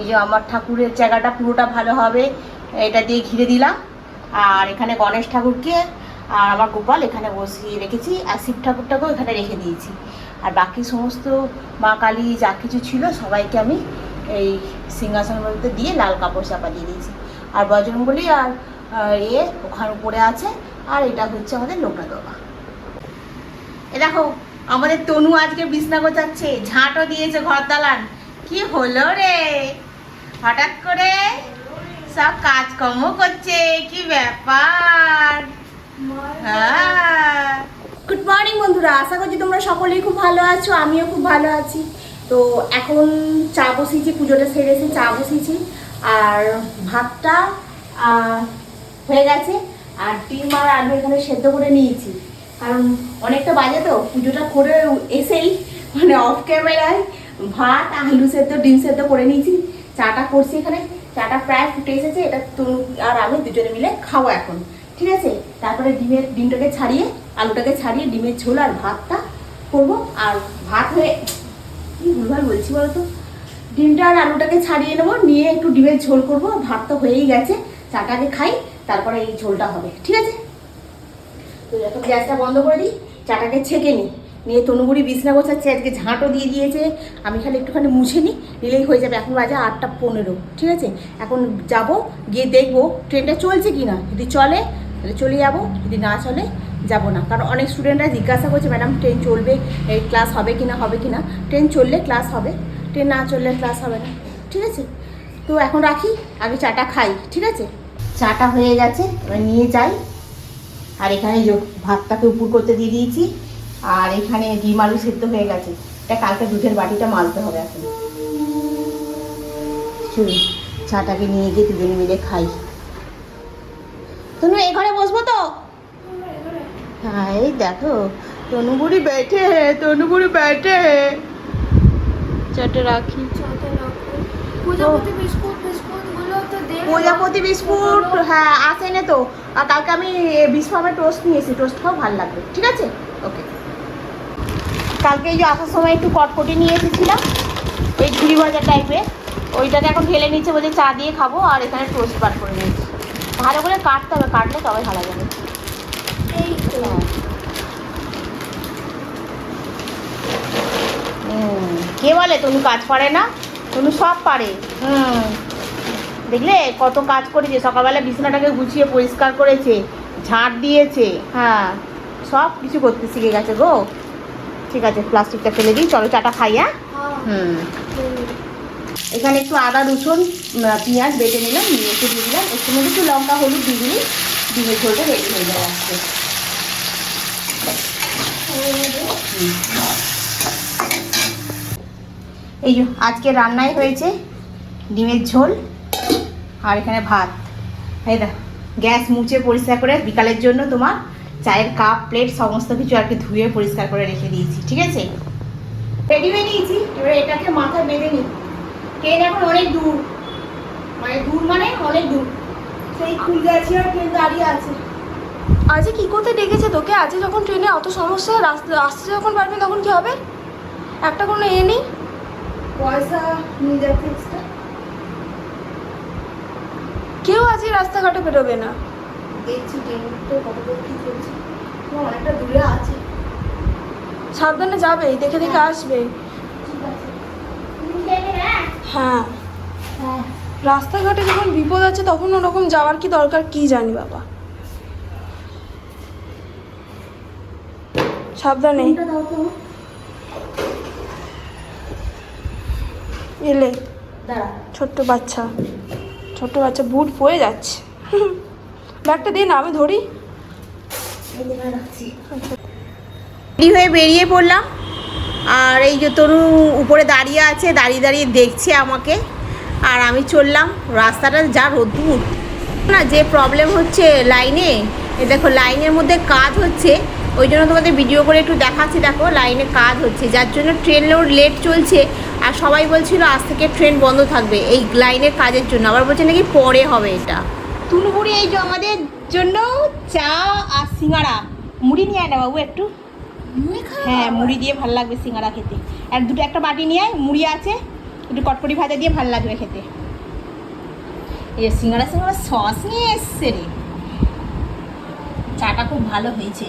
এই যে আমার ঠাকুরের জায়গাটা পুরোটা ভালো হবে, এটা দিয়ে ঘিরে দিলাম। আর এখানে গণেশ ঠাকুরকে আর আমার গোপাল এখানে বসিয়ে রেখেছি, আর শিব ঠাকুরটাকেও এখানে রেখে দিয়েছি। আর বাকি সমস্ত মা কালী যা কিছু ছিল সবাইকে আমি এই সিংহাসনের মধ্যে দিয়ে লাল কাপড় চাপা দিয়ে দিয়েছি। আর বজরঙ্গলি আর এ ওখানে উপরে আছে, আর এটা হচ্ছে আমাদের লোকনাথ বাবা। এ দেখো, আমাদের তনু আজকে বিছনা গোছাচ্ছে, ঝাঁটও দিয়েছে ঘর দালান কি হলো রে? হঠাৎ করে সব কাজকর্ম করছে, কি ব্যাপার? হ্যাঁ। গুড মর্নিং বন্ধুরা, আশা করছি তোমরা সকলেই খুব ভালো আছো, আমিও খুব ভালো আছি। তো এখন চা বসিয়েছি, পুজোটা সেরেছি চা বসিয়েছি। আর ভাতটা হয়ে গেছে। আর ডিম আর আলু এখানে সেদ্ধ করে নিয়েছি। কারণ অনেকটা বাজে তো, পুজোটা করে এসেই মানে অফ ক্যামেরায় ভাত, আলু সেদ্ধ, ডিম সেদ্ধ করে নিয়েছি। চাটা করছি এখানে। চাটা প্রায় ফুটে এসেছে। এটা তনু আর আমি দুজনে মিলে খাব এখন। ঠিক আছে? তারপরে ডিমের ডিমটাকে ছাড়িয়ে, আলুটাকে ছাড়িয়ে ডিমের ঝোল আর ভাতটা করব। আর ভাত হয়ে কি ভুলভাল বলছি বলতো? ডিমটা আর আলুটাকে ছাড়িয়ে নেব। নিয়ে একটু ডিমের ঝোল করব। ভাত তো হয়েই গেছে। চাটাকে খাই, তারপরে এই ঝোলটা হবে। ঠিক আছে? তো এখন গ্যাসটা বন্ধ করে দিই, চাটাকে ছেঁকে নিই। নিয়ে তনুগুড়ি বিছনা গোছাচ্ছে, আজকে ঝাঁটও দিয়ে দিয়েছে। আমি খালি একটুখানি মুছে নিই, নিলেই হয়ে যাবে। এখন বাজে আটটা পনেরো, ঠিক আছে? এখন যাব, গিয়ে দেখব ট্রেনটা চলছে কি না যদি চলে, তাহলে চলে যাব, যদি না চলে, যাব না। কারণ অনেক স্টুডেন্টরা জিজ্ঞাসা করছে, ম্যাডাম, ট্রেন চলবে, এই ক্লাস হবে কি না হবে কি না ট্রেন চললে ক্লাস হবে, ট্রেন না চললে ক্লাস হবে না। ঠিক আছে? তো এখন রাখি আমি চাটা খাই, ঠিক আছে? চাটা হয়ে গেছে, এবার নিয়ে যাই। আর এখানে ভাতটাকে উপর করতে দিয়ে দিয়েছি। আর এখানে ডিম আলু সেদ্ধ হয়ে গেছে। এটা কালকে দুধের বাটিটা মাজতে হবে এখন। চলুন চাটাকে নিয়ে গিয়ে দুজনে মিলে খাই। তনু এই ঘরে বসবো তো? হ্যাঁ এই দেখো তনুবুড়ি বেঠে তনুবুড়ি বেঠে। চাটা রাখি। প্রজাপতি বিস্কুট বিস্কুটগুলো তো দে। প্রজাপতি বিস্কুট হ্যাঁ আসে না তো। আর কালকে আমি বিস্ফামের টোস্ট নিয়েছি টোস্ট খাও ভালো লাগবে। ঠিক আছে? ওকে কালকে এই যে আসার সময় একটু কটকটি নিয়ে এসেছিলাম ওই ঝুড়ি ভাজা টাইপের ওইটাকে এখন ঢেলে নিচ্ছে বলছে চা দিয়ে খাব আর এখানে টোস্ট বার করে নিয়েছি। ভালো করে কাটতে হবে কাটলে তবে ভালো যাবে এই হ্যাঁ। কে বলে? তুমি কাজ পারে না? তুমি সব পারে। হুম। দেখলে কত কাজ করেছে সকালবেলা বিছানাটাকে গুছিয়ে পরিষ্কার করেছে ঝাঁট দিয়েছে হ্যাঁ। সব কিছু করতে শিখে গেছে গো। ঠিক আছে প্লাস্টিকটা ফেলে দিই। চলো চাটা খাই হ্যাঁ? হুম। এখানে একটু আদা রসুন পেঁয়াজ বেটে নিলাম নিয়ে একটু দিয়ে দিলাম। একটু মধ্যে একটু লঙ্কা হলুদ দিয়ে দিলি ডিমের ঝোলটা রেডি হয়ে যাবে আজকে। এই যে আজকে রান্নাই হয়েছে ডিমের ঝোল আর এখানে ভাত। এই গ্যাস মুছে পরিষ্কার করে বিকালের জন্য তোমার চায়ের কাপ প্লেট সমস্ত কিছু আর কি ধুয়ে পরিষ্কার করে রেখে দিয়েছি ঠিক আছে? রেডি হয়ে নিয়েছি এবার এটাকে মাথায় বেঁধে নিই। ট্রেন এখন অনেক দূর। মানে দূর মানে অনেক দূর। সেই ফুলগাছি আর ট্রেন দাঁড়িয়ে আছে। আজকে কি করতে ডেকেছে তোকে? আজকে যখন ট্রেনে অত সমস্যা রাস্তা আসতে যখন পারবি তখন কি হবে? একটা কোনো এ নেই? পয়সা নিয়ে যাচ্ছে কেউ আজকে রাস্তাঘাটে বেরোবে না। দেখছি ট্রেন তো কত চলছে? অনেকটা দূরে আছে। সাবধানে যাবে দেখে দেখে আসবে। তুমি যাবে না হ্যাঁ। হ্যাঁ। রাস্তাঘাটে যখন বিপদ আছে তখন ওরকম যাওয়ার কি দরকার কি জানি বাবা। সাবধানে। এলে। ছোট্ট বাচ্চা। ছোট্ট বাচ্চা বুট পরে যাচ্ছে। ব্যাগটা দে না আমি ধরি। রেডি হয়ে বেরিয়ে পড়লাম। আর এই যে তরু উপরে দাঁড়িয়ে আছে দাঁড়িয়ে দাঁড়িয়ে দেখছে আমাকে। আর আমি চললাম রাস্তাটা যা রোদ্দুর। না যে প্রবলেম হচ্ছে লাইনে এ দেখো লাইনের মধ্যে কাজ হচ্ছে। ওই জন্য তোমাদের ভিডিও করে একটু দেখাচ্ছি দেখো লাইনে কাজ হচ্ছে। যার জন্য ট্রেনেও লেট চলছে। আর সবাই বলছিল আজ থেকে ট্রেন বন্ধ থাকবে। এই লাইনের কাজের জন্য। আবার বলছে নাকি পরে হবে এটা? তুলবুড়ি এই যে আমাদের জন্য চা আর সিঙ্গাড়া। মুড়ি নিয়ে আয় না বাবু একটু। হ্যাঁ মুড়ি দিয়ে ভালো লাগবে সিঙ্গাড়া খেতে। আর দুটো একটা বাটি নিয়ে আয় মুড়ি আছে একটু কটকটি ভাজা দিয়ে ভালো লাগবে খেতে। এই সিঙ্গারা সিঙ্গারা সস নিয়ে এসছে রে। চাটা খুব ভালো হয়েছে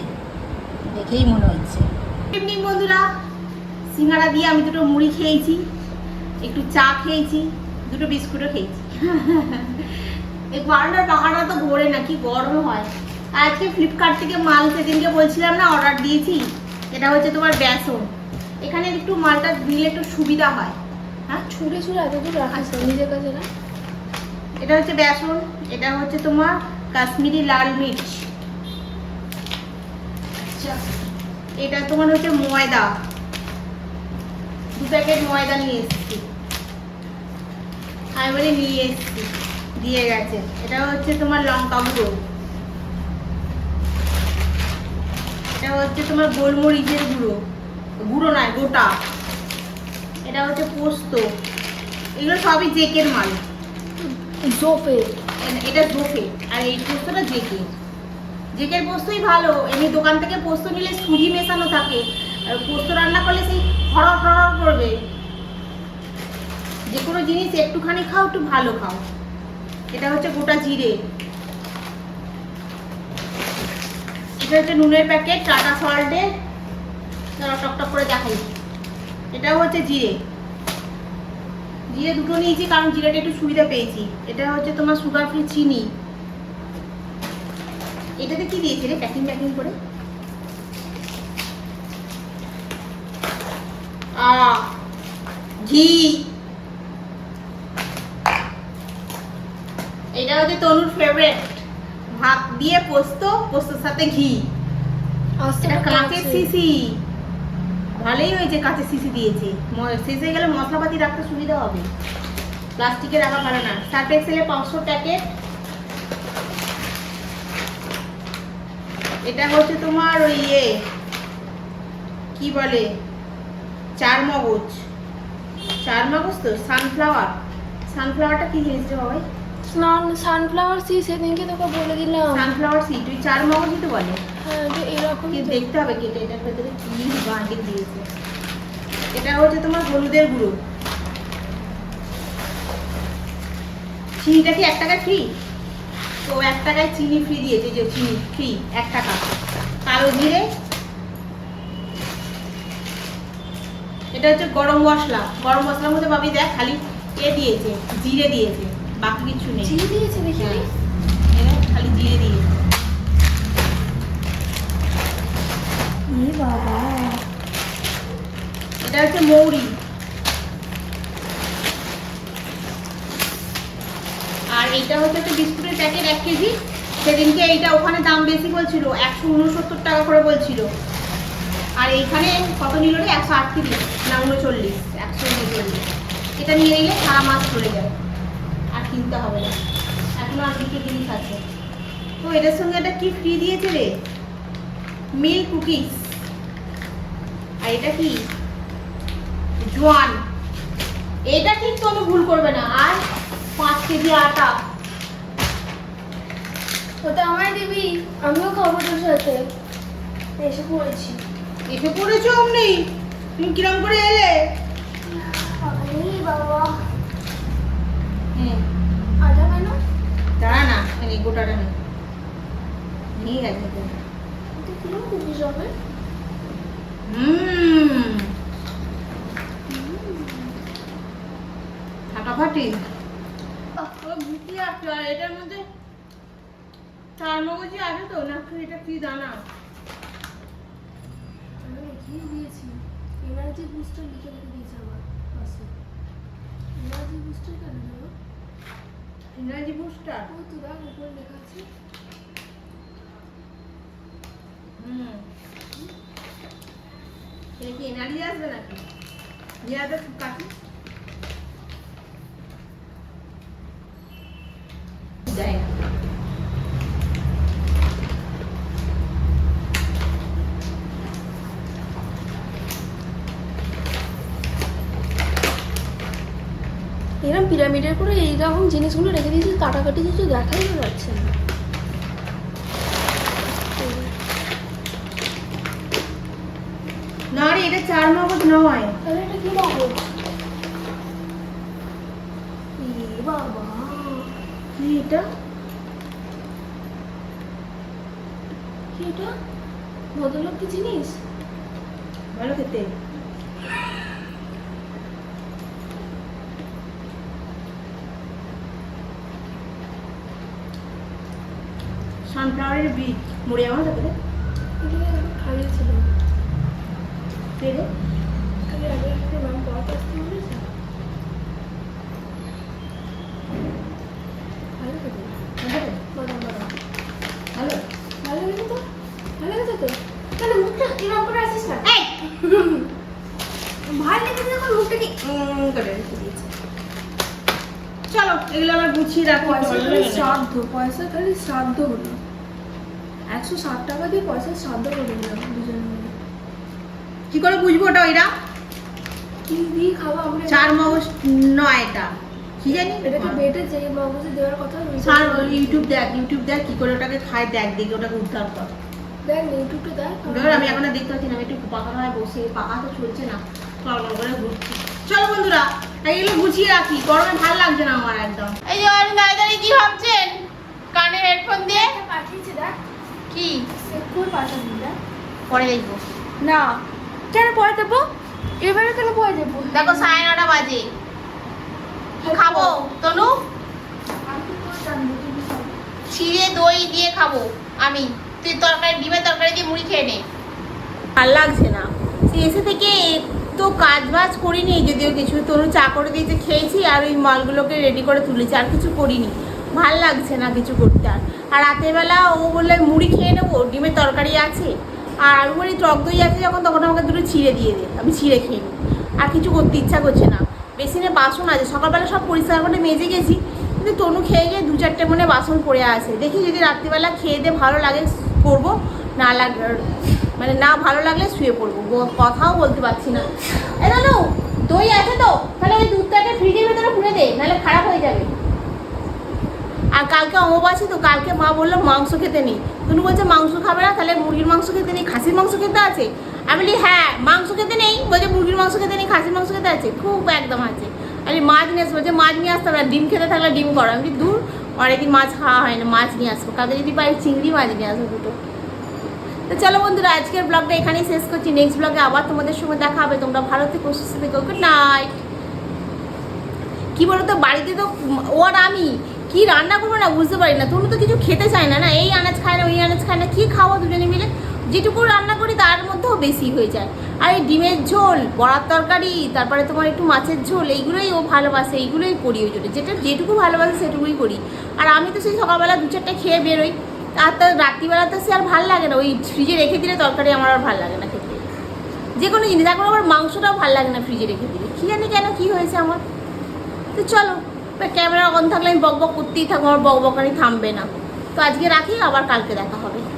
দেখেই মনে হচ্ছে। ইভিনিং বন্ধুরা। সিঙ্গারা দিয়ে আমি দুটো মুড়ি খেয়েছি একটু চা খেয়েছি দুটো বিস্কুটও খেয়েছি। এই বারোটার টাকাটা তো ভরে না কি গরম হয়। আজকে ফ্লিপকার্ট থেকে মাল সেদিনকে বলছিলাম না অর্ডার দিয়েছি। এটা হচ্ছে তোমার বেসন। এখানে একটু মালটা দিলে একটু সুবিধা হয়। হ্যাঁ? ছুঁড়ে ছুঁড়ে এত দূর রাখিস নিজের কাছে না? এটা হচ্ছে বেসন এটা হচ্ছে তোমার কাশ্মীরি লাল মির্চ। আচ্ছা। এটা তোমার হচ্ছে ময়দা। দু প্যাকেট ময়দা নিয়ে এসেছি। আমি বলে নিয়ে এসেছি। দিয়ে গেছে। এটা হচ্ছে তোমার লঙ্কা গুঁড়ো। এটা হচ্ছে তোমার গোলমরিচের গুঁড়ো। গুঁড়ো নয় গোটা। এটা হচ্ছে পোস্ত। এগুলো সবই জেকের মাল। জোফে। এটা জোফে। আর এই পোস্তটা জেকে। জেকের পোস্তই ভালো। এমনি দোকান থেকে পোস্ত নিলে সুজি মেশানো থাকে। আর পোস্ত রান্না করলে সেই হরর হরর করবে। যে কোনো জিনিস একটুখানি খাও একটু ভালো খাও। এটা হচ্ছে গোটা জিরে। এটা হচ্ছে নুনের প্যাকেট টাটা সল্টে টক টক করে দেখাই। এটা হচ্ছে জিরে। জিরে দুটো নিয়েছি, কারণ জিরেটা একটু সুবিধা পেয়েছি। এটা হচ্ছে তোমার সুগার ফ্রি চিনি। এটাতে কি দিয়েছে রে? প্যাকিং প্যাকিং করে? ঘি এটা হচ্ছে তনুর ফেভারিট ভাত দিয়ে পোস্ত পোস্তর সাথে ঘি। এটা সিসি। ভালোই হয়েছে কাঁচের সিসি দিয়েছে। শেষ গেলে মশলাপাতি রাখতে সুবিধা হবে। প্লাস্টিকে রাখা ভালো না। সার্ফ এক্সেলের পাঁচশো প্যাকেট। এটা হচ্ছে তোমার ওই ইয়ে কি বলে? চার মগজ। চার মগজ তো? সানফ্লাওয়ার সানফ্লাওয়ারটা কি জিনিস রে বাবাই? স্নান সানফ্লাওয়ার সি সেদিনকে তোকে বলে দিলাম। সানফ্লাওয়ার সিড ওই চার মগজই তো বলে হ্যাঁ যে এরকম কি দেখতে হবে কেটে এটার ভেতরে কি গাঁটে দিয়েছে। এটা হচ্ছে তোমার হলুদের গুঁড়ো। চিনিটা কি এক টাকা ফ্রি তো এক টাকায় চিনি ফ্রি দিয়েছে যে চিনি ফ্রি এক টাকা। কালো জিরে। এটা হচ্ছে গরম মশলা। গরম মশলার মধ্যে ভাবি দেখ খালি এ দিয়েছে জিরে দিয়েছে। বাকি কিছু নেই। চিনি দিয়েছে দেখি। হ্যাঁ। এরা খালি জিরে দিয়েছে বাবা। এটা হচ্ছে মৌরি। আর এইটা হচ্ছে একটা বিস্কুটের প্যাকেট এক কেজি। সেদিনকে এইটা ওখানে দাম বেশি বলছিল একশো উনসত্তর টাকা করে বলছিল। আর এইখানে কত নিল রে? একশো আটত্রিশ না উনচল্লিশ একশো উনচল্লিশ। এটা নিয়ে নিলে সারা মাস চলে যায়। কিনতে হবে না। এখনও আর দুটো জিনিস আছে। তো এটার সঙ্গে একটা কি ফ্রি দিয়েছে রে? মিল্ক কুকিজ আর এটা কি? জোয়ান এটা ঠিক কোনো ভুল করবে না। আর পাঁচ কেজি আটা। ওটা আমায় দিবি? আমিও খাব তোর সাথে। এসে পড়েছি। এসে পড়েছো অমনি? তুমি কিরম করে এলে ই বাবা হুম আটা কেন দাঁড়া না এই গোটাটা নে নিয়ে গেছে হুম। ফাটাফাটি ভুটি আছে আর এটার মধ্যে চার মগজি আছে তো না এটা কি দানা? আমি লিখিয়ে দিয়েছি? এনার্জি বুস্টার লিখে রেখে দিয়েছি আমার পাশে এনার্জি বুস্টার কেন দেবো এনার্জি বুস্টার ওই তো দেখ উপরে লেখা আছে। হুম। এটা কি এনার্জি আসবে নাকি? জিরাটা কাটি যায় না এরকম পিরামিডের করে এইরকম জিনিসগুলো রেখে দিয়েছি কাটাকাটি কিছু দেখাই যাচ্ছে না। না রে এটা চার মগজ নয়। তাহলে এটা কি মগজ বাবা। কি এটা? কি এটা? ভদ্রলোক কি জিনিস? ভালো খেতে সানফ্লাওয়ারের বীজ মুড়ে আমার সাথে খাইয়েছিল পেরে আগে আগে একটা ম্যাম পড়াতে আসতে বলেছে ভালো খেতে বাদাম বাদাম ভালো ভালো লেগেছে তো ভালো লেগেছে তো তাহলে মুখটা এরকম করে আসিস না? মুখটা কি রেখে দিয়েছে। চলো এগুলো আমার গুছিয়ে রাখো পয়সা খালি শ্রাদ্ধ পয়সা খালি শ্রাদ্ধ হলো। একশো ষাট টাকা দিয়ে পয়সা শ্রাদ্ধ করে দিলাম দুজন মিলে। কি করে বুঝব ওটা ওইটা কি দিয়ে খাব আমরা? চার মগজ নয় এটা। কি জানি? এটা তো বেটে যে মগজে দেওয়ার কথা? দিই। ইউটিউব দেখ ইউটিউব দেখ কি করে ওটাকে খায় দেখ দেখে ওটাকে উদ্ধার কর। দেখ ইউটিউবটা দেখ। আমি এখন দেখতে পাচ্ছি না আমি একটু পাকা হয় বসে পাকা তো চলছে না। করে ঘুরছি চলো বন্ধুরা এগুলো গুছিয়ে রাখি গরমে ভালো লাগছে না আমার একদম এই যে আপনি দাঁড়িয়ে দাঁড়িয়ে কি ভাবছেন কানে হেডফোন দিয়ে একটা পাঠিয়েছে দেখ কি? করে পাঠাবি পরে দেখব। না। কেন পরে দেবো? এবারে কেন পরে দেবো? দেখো সাড়ে নটা বাজে। খাব? তনু। চিড়ে দই দিয়ে খাব আমি। তুই তরকারি ডিমের তরকারি দিয়ে মুড়ি খেয়ে নে। ভালো লাগছে না। এসে থেকে তো কাজ বাজ করিনি যদিও কিছু। তনু চা করে দিয়েছে খেয়েছি আর ওই মালগুলোকে রেডি করে তুলেছি আর কিছু করিনি। ভালো লাগছে না কিছু করতে আর। আর রাতের বেলা ও বললে, মুড়ি খেয়ে নেব? ডিমের তরকারি আছে? আর আলু বলি, টক দই আছে যখন, তখন আমাকে দুটো ছিঁড়ে দিয়ে দে। আমি ছিঁড়ে খেয়ে নিই আর কিছু করতে ইচ্ছা করছে না। বেসিনে বাসন আছে। সকালবেলা সব পরিষ্কার করে মেজে গেছি। কিন্তু তনু খেয়ে গিয়ে দু চারটে মনে বাসন পড়ে আছে। দেখি যদি রাত্রিবেলা খেয়ে দিয়ে ভালো লাগে করব, না লাগ মানে না ভালো লাগলে শুয়ে পড়ব। কথাও বলতে পারছি না। এ দই আছে তো? তাহলে ওই দুধটাকে ফ্রিজের ভেতরে পুড়ে দে, নাহলে খারাপ হয়ে যাবে। আর কালকে অমাবাসী তো কালকে মা বলল মাংস খেতে নেই। তুমি বলছে, মাংস খাবে না, তাহলে মুরগির মাংস খেতে নেই, খাসির মাংস খেতে আছে? আমি বলি হ্যাঁ মাংস খেতে নেই। বলছে, মুরগির মাংস খেতে নেই, খাসির মাংস খেতে আছে। খুব একদম আছে। আমি মাছ নিয়ে আসব। বলছে, মাছ নিয়ে আসতে হবে ডিম খেতে থাকলে ডিম করো। আমি দূর, অনেকদিন মাছ খাওয়া হয় না, মাছ নিয়ে আসব। কালকে যদি পাই চিংড়ি মাছ নিয়ে আসব দুটো। তো চলো বন্ধুরা, আজকের ব্লগটা এখানেই শেষ করছি। নেক্সট ব্লগে আবার তোমাদের সঙ্গে দেখা হবে। তোমরা ভালো থেকে, সুস্থ থেকো গুড নাইট কি বলতো, বাড়িতে তো, উম, ও আর আমি কি রান্না করব না বুঝতে পারি না। তুমি তো কিছু খেতে চায় না না, এই আনাজ খায় না, ওই আনাজ খায় না, কি খাওয়া দুজনে মিলে? যেটুকু রান্না করি তার মধ্যেও বেশি হয়ে যায়। আর এই ডিমের ঝোল, বড়ার তরকারি, তারপরে তোমার একটু মাছের ঝোল, এইগুলোই ও ভালোবাসে, এইগুলোই করি ওই জন্য। যেটা, যেটুকু ভালোবাসে সেটুকুই করি। আর আমি তো সেই সকালবেলা দু চারটে খেয়ে বেরোই। আর তার রাত্রিবেলা তো সে আর ভালো লাগে না, ওই ফ্রিজে রেখে দিলে তরকারি আমার আর ভালো লাগে না খেতে। যে কোনো জিনিস এখন আমার মাংসটাও ভালো লাগে না ফ্রিজে রেখে দিলে। কী জানি কেন কী হয়েছে আমার। তো চলো ক্যামেরা অন থাকলে আমি বক বক করতেই থাকব, আমার বক বকানি থামবে না। তো আজকে রাখি, আবার কালকে দেখা হবে।